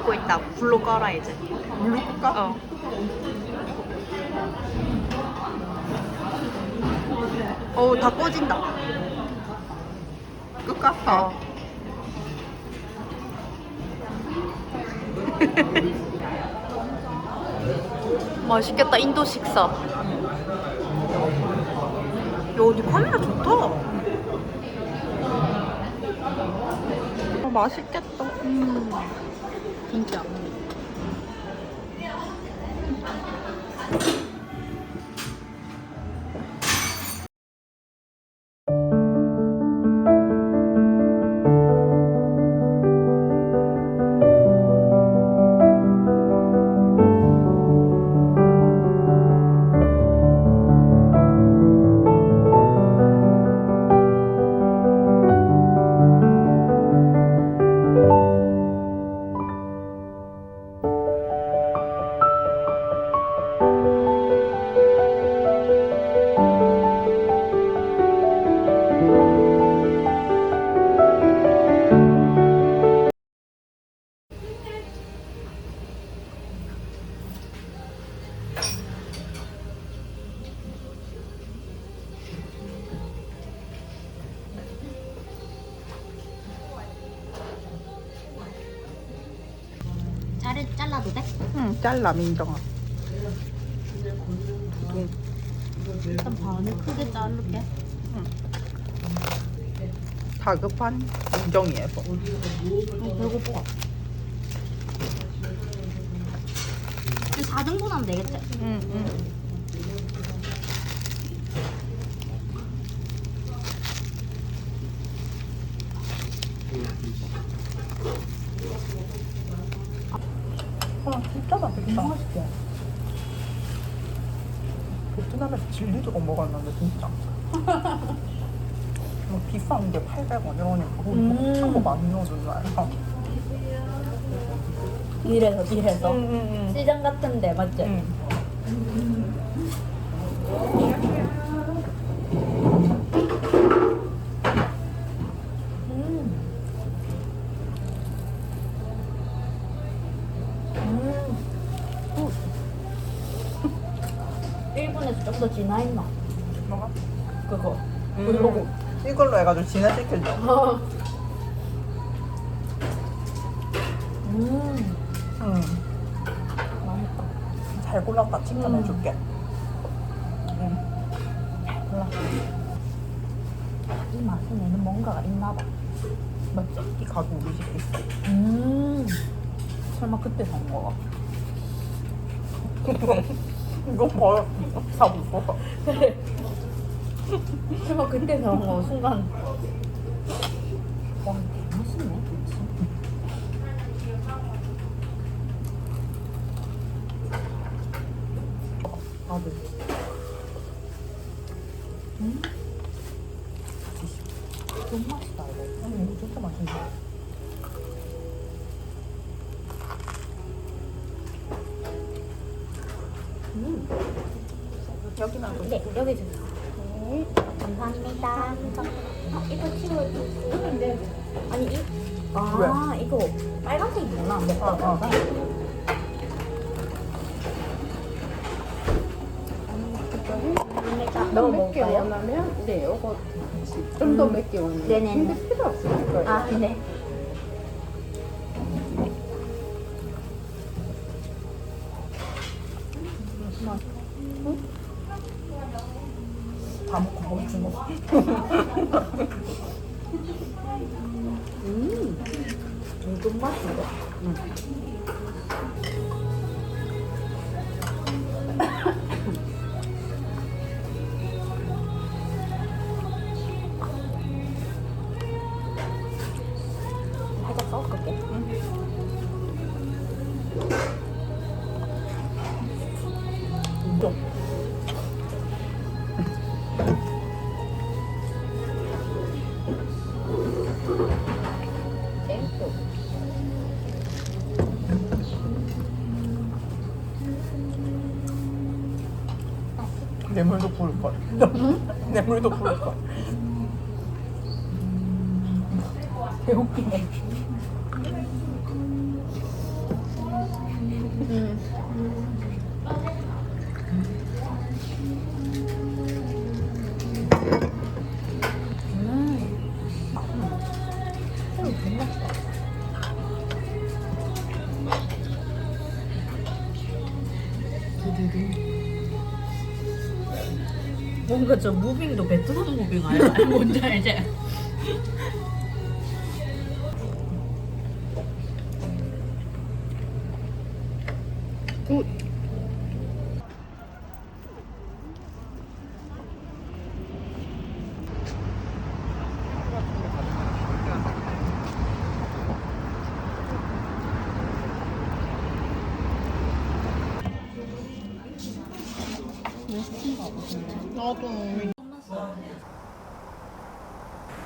찍고 있다. 불로 꺼라 이제. 물로 끌까? 어. 어우 다 꺼진다. 끌까? 어. 맛있겠다 인도 식사. 야 어디 카메라 좋다. 어, 맛있겠다. 음. 진짜. 자르 잘라도 돼? 응, 잘라, 민정아. 일단 반을 크게 자를게. 다급한 민정이에서. 어, 배고파. 한 4등분 하면 되겠지? 응, 응. 아, 진짜 맛있다. 맛있게. 베트남에서 진리도록 먹었는데, 진짜. 뭐 비싼 게 800원 이러니까 거기 음. 거 많이 넣어준 줄 알아. 이래서 이래서 응, 응, 시장 같은데 맞지? 응. 일본에서 좀 더 진화했나? 뭐가? 그거 음. 브이로그 이걸로 해가지고 진화시켜줘. 음 응. 맛있다 잘 골랐다. 칭찬해줄게. 음. 응. 잘 골랐어 이 맛은 얘는 뭔가가 있나 봐 맞지? 이 가구 우리 집에 있어. 음. 설마 그때 산 거가? 이거 버려. 다 먹어. 설마 그때 사온 거 순간 와 맛있네? 아들. 음. 너무 맛있다 이거 응, 이거 진짜 맛있네. 네 여기 주세요 네 감사합니다 어, 이거 치워주세요 아니 이, 아 이거 빨간색이구나 어, 먹다가 어. 너무 맵게? 원하면 네, 요거 좀더 맵게 원하면 네네네. 근데 필요 없을 거예요. 아 네. 다 먹고 멈춘 거. 음, 붉은 맛이고. 살짝 섞을게. 뇌물도 부를 걸. 뇌물도 부를 걸. 배고프네. 음. 음. 뭔가 저 무빙도 베트남 무빙 알아? 뭔지 알지?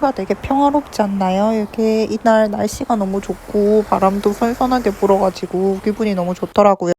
가 되게 평화롭지 않나요? 이렇게 이날 날씨가 너무 좋고 바람도 선선하게 불어가지고 기분이 너무 좋더라고요.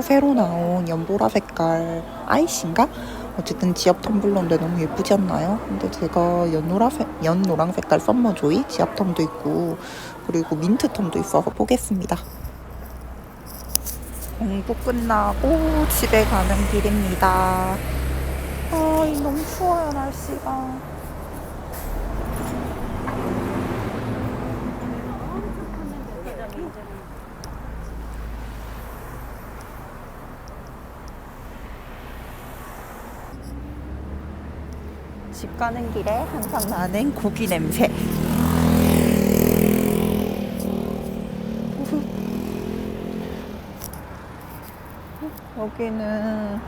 이번에 2차로 새로 나온 연보라 색깔 아이신가? 어쨌든 지압 텀블러인데 너무 예쁘지 않나요? 근데 제가 연노라 색, 연노랑 색깔 썸머조이 지압 텀도 있고 그리고 민트 텀도 있어서 보겠습니다. 공부 끝나고 집에 가는 길입니다. 아, 이 너무 추워요 날씨가. 집 가는 길에 항상 나는 고기 냄새. 여기는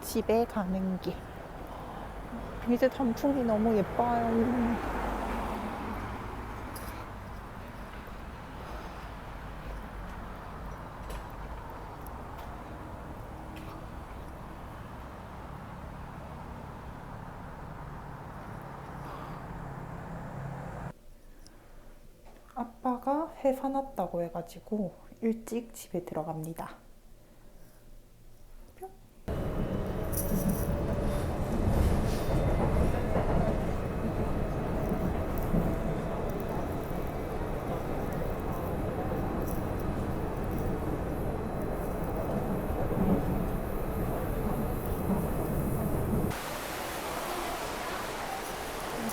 집에 가는 길. 이제 단풍이 너무 예뻐요. 회 사놨다고 해가지고 일찍 집에 들어갑니다. 뿅.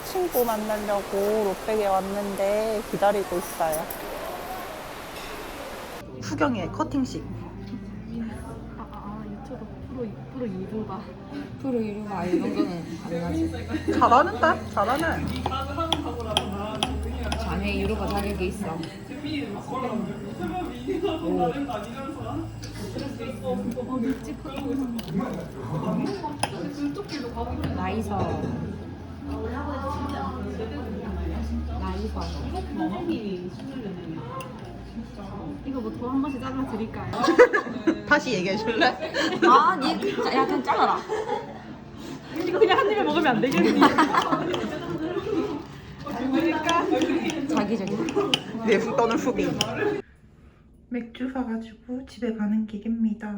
친구 만나려고 롯백에 왔는데 기다리고 있어요. 후경의 커팅식. 아, 아, 유튜브 프로, 프로 이루가. 프로 이루가 이런 거는 가능하지. 잘하는데? 잘하네. 자네 이루가 자격이 있어. 오. 나이서. 나이서. 이거 뭐 더 한 번씩 잘라 드릴까요? 다시 얘기해 줄래? 아, 니 약간 잘라라. 이거 그냥 한 입에 먹으면 안 되겠니? 자기적인. 내후 떠는 후비. 맥주 사가지고 집에 가는 길입니다.